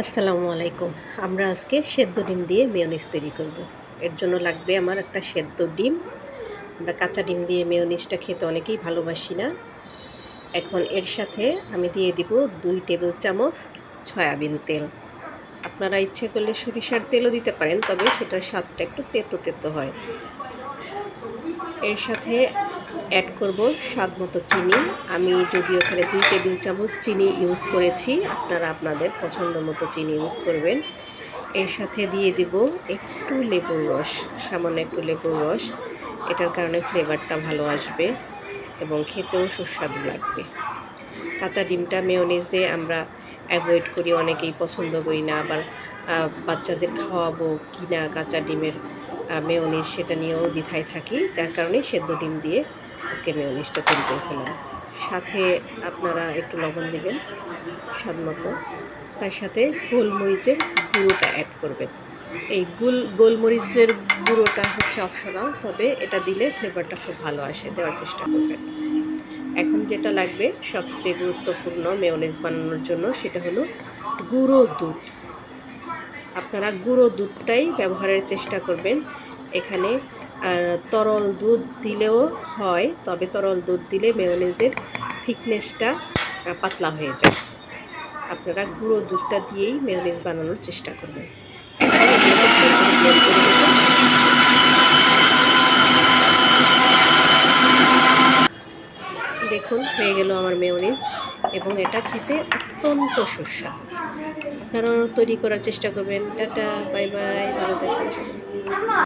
আসসালামু আলাইকুম। আমরা আজকে সেদ্ধ ডিম দিয়ে মেয়নিজ তৈরি করব। এর জন্য লাগবে আমার একটা সেদ্ধ ডিম। আমরা কাঁচা ডিম দিয়ে মেয়নিজটা খেতে অনেকেই ভালোবাসি না। এখন এর সাথে আমি দিয়ে দিব দুই টেবিল চামচ সয়াবিন তেল। আপনারা ইচ্ছে করলে সরিষার তেলও দিতে পারেন, তবে সেটার স্বাদটা একটু তেতো তেতো হয়। এর সাথে অ্যাড করব স্বাদ মতো চিনি। আমি যদি ওখানে দুই টেবিল চামচ চিনি ইউজ করেছি, আপনারা আপনাদের পছন্দ মতো চিনি ইউজ করবেন। এর সাথে দিয়ে দিব একটু লেবুর রস, সামান্য একটু লেবুর রস। এটার কারণে ফ্লেভারটা ভালো আসবে এবং খেতেও সুস্বাদু লাগবে। কাঁচা ডিমটা মেয়নিজে আমরা অ্যাভয়েড করি, অনেকেই পছন্দ করি না, আবার বাচ্চাদের খাওয়াবো কি না কাঁচা ডিমের মেয়নিজ সেটা নিয়েও দ্বিধায় থাকি, যার কারণে সেদ্ধ ডিম দিয়ে আজকে মেয়নিজটা তৈরি করে ফেলাম সাথে আপনারা একটু লবণ দেবেন স্বাদ মতো। তার সাথে গোলমরিচের গুঁড়োটা অ্যাড করবেন। এই গোল, গোলমরিচের গুঁড়োটা হচ্ছে অপশনাল তবে এটা দিলে ফ্লেভারটা খুব ভালো আসে, দেওয়ার চেষ্টা করবেন। এখন যেটা লাগবে, সবচেয়ে গুরুত্বপূর্ণ মেয়নিজ বানানোর জন্য, সেটা হলো গুঁড়ো দুধ। আপনারা গুঁড়ো দুধটাই ব্যবহারের চেষ্টা করবেন। এখানে তরল দুধ দিলেও হয়, তবে তরল দুধ দিলে মেয়নিজের থিকনেসটা পাতলা হয়ে যায়। আপনারা গুঁড়ো দুধটা দিয়েই মেয়নিজ বানানোর চেষ্টা করবেন। দেখুন, হয়ে গেল আমার মেয়নিজ এবং এটা খেতে অত্যন্ত সুস্বাদু। আপনারা তৈরি করার চেষ্টা করবেন। টাটা বাই বাই ভালো থাকবেন